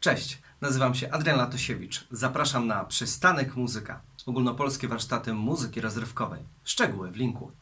Cześć, nazywam się Adrian Latosiewicz. Zapraszam na Przystanek Muzyka. Ogólnopolskie warsztaty muzyki rozrywkowej. Szczegóły w linku.